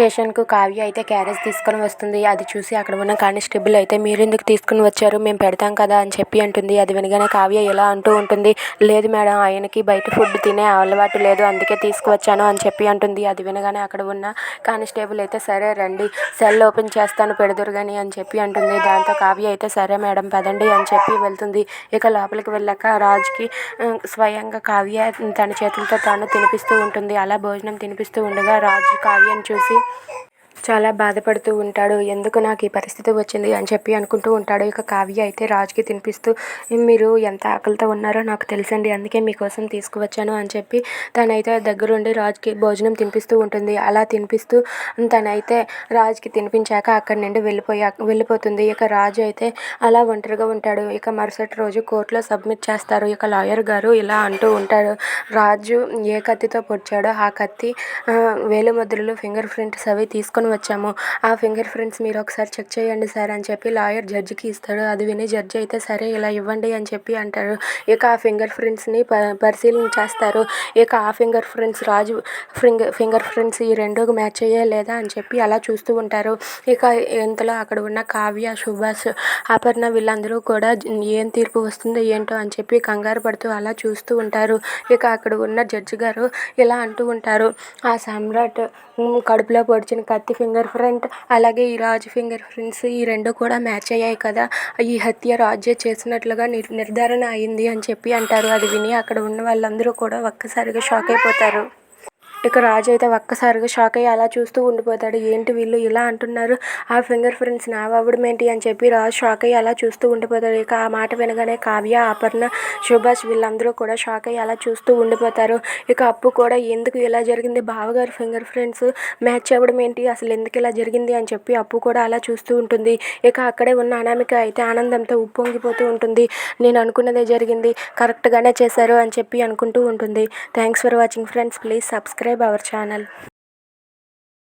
స్టేషన్కు కావ్య అయితే క్యారేజ్ తీసుకొని వస్తుంది. అది చూసి అక్కడ ఉన్న కానిస్టేబుల్ అయితే మీరు ఎందుకు తీసుకుని వచ్చారు? మేము పెడతాం కదా అని చెప్పి అంటుంది. అది వినగానే కావ్య ఇలా అంటూ ఉంటుంది. లేదు మేడం ఆయనకి బయట ఫుడ్ తినే అలవాటు లేదు అందుకే తీసుకువచ్చాను అని చెప్పి అంటుంది. అది వినగానే అక్కడ ఉన్న కానిస్టేబుల్ అయితే సరే రండి సెల్ ఓపెన్ చేస్తాను పెడదురు కానీ అని చెప్పి అంటుంది. దాంతో కావ్య అయితే సరే మేడం పదండి అని చెప్పి వెళ్తుంది. ఇక లోపలికి వెళ్ళాక రాజుకి స్వయంగా కావ్య తన చేతులతో తాను తినిపిస్తూ ఉంటుంది. అలా భోజనం తినిపిస్తూ ఉండగా రాజు కావ్యను చూసి చాలా బాధపడుతూ ఉంటాడు. ఎందుకు నాకు ఈ పరిస్థితి వచ్చింది అని చెప్పి అనుకుంటూ ఉంటాడు. ఇక కావ్య అయితే రాజుకి తినిపిస్తూ మీరు ఎంత ఆకలితో ఉన్నారో నాకు తెలుసండి. అందుకే మీకోసం తీసుకువచ్చాను అని చెప్పి తనైతే దగ్గరుండి రాజుకి భోజనం తినిపిస్తూ ఉంటుంది. అలా తినిపిస్తూ తనైతే రాజుకి తినిపించాక అక్కడి నుండి వెళ్ళిపోయా వెళ్ళిపోతుంది. ఇక రాజు అయితే అలా ఒంటరిగా ఉంటాడు. ఇక మరుసటి రోజు కోర్టులో సబ్మిట్ చేస్తారు. ఇక లాయర్ గారు ఇలా అంటూ ఉంటాడు రాజు ఏ కత్తితో పొడిచాడో ఆ కత్తి వేలు ముద్రలు ఫింగర్ ప్రింట్స్ అవి తీసుకొని వచ్చాము. ఆ ఫింగర్ ప్రింట్స్ మీరు ఒకసారి చెక్ చేయండి సార్ అని చెప్పి లాయర్ జడ్జికి ఇస్తాడు. అది విని జడ్జి అయితే సరే ఇలా ఇవ్వండి అని చెప్పి అంటారు ఇక ఆ ఫింగర్ ప్రింట్స్ని ప పరిశీలన చేస్తారు. ఇక ఆ finger prints Raju finger finger prints ఈ రెండు మ్యాచ్ అయ్యే లేదా అని చెప్పి అలా చూస్తూ ఉంటారు. ఇక ఇంతలో అక్కడ ఉన్న కావ్య సుభాష్ అపర్ణ వీళ్ళందరూ కూడా ఏం తీర్పు వస్తుందో ఏంటో అని చెప్పి కంగారు పడుతూ అలా చూస్తూ ఉంటారు. ఇక అక్కడ ఉన్న జడ్జి గారు ఇలా అంటూ ఉంటారు. ఆ సమ్రాట్ కడుపులో పొడిచిన కత్తి ఫింగర్ ప్రింట్ అలాగే ఈ రాజు ఫింగర్ ప్రింట్స్ ఈ రెండు కూడా మ్యాచ్ అయ్యాయి కదా. ఈ హత్య రాజే చేసినట్లుగా నిర్ధారణ అయింది అని చెప్పి అంటారు. అది విని అక్కడ ఉన్న వాళ్ళందరూ కూడా ఒక్కసారిగా షాక్ అయిపోతారు. ఇక రాజు అయితే ఒక్కసారిగా షాక్ అయ్యి అలా చూస్తూ ఉండిపోతాడు. ఏంటి వీళ్ళు ఇలా అంటున్నారు? ఆ ఫింగర్ ప్రింట్స్ నా ఏంటి అని చెప్పి రాజు షాక్ అయ్యి అలా చూస్తూ ఉండిపోతాడు. ఇక ఆ మాట వినగానే కావ్య అపర్ణ సుభాష్ వీళ్ళందరూ కూడా షాక్ అయ్యి అలా చూస్తూ ఉండిపోతారు. ఇక అప్పు కూడా ఎందుకు ఇలా జరిగింది? బావగారు ఫింగర్ ప్రింట్స్ మ్యాచ్ అవ్వడం ఏంటి? అసలు ఎందుకు ఇలా జరిగింది? అని చెప్పి అప్పు కూడా అలా చూస్తూ ఉంటుంది. ఇక అక్కడే ఉన్న అనామిక అయితే ఆనందంతో ఉప్పొంగిపోతూ ఉంటుంది. నేను అనుకున్నదే జరిగింది. కరెక్ట్గానే చేశారు అని చెప్పి అనుకుంటూ ఉంటుంది. Thanks for watching friends please subscribe subscribe our channel.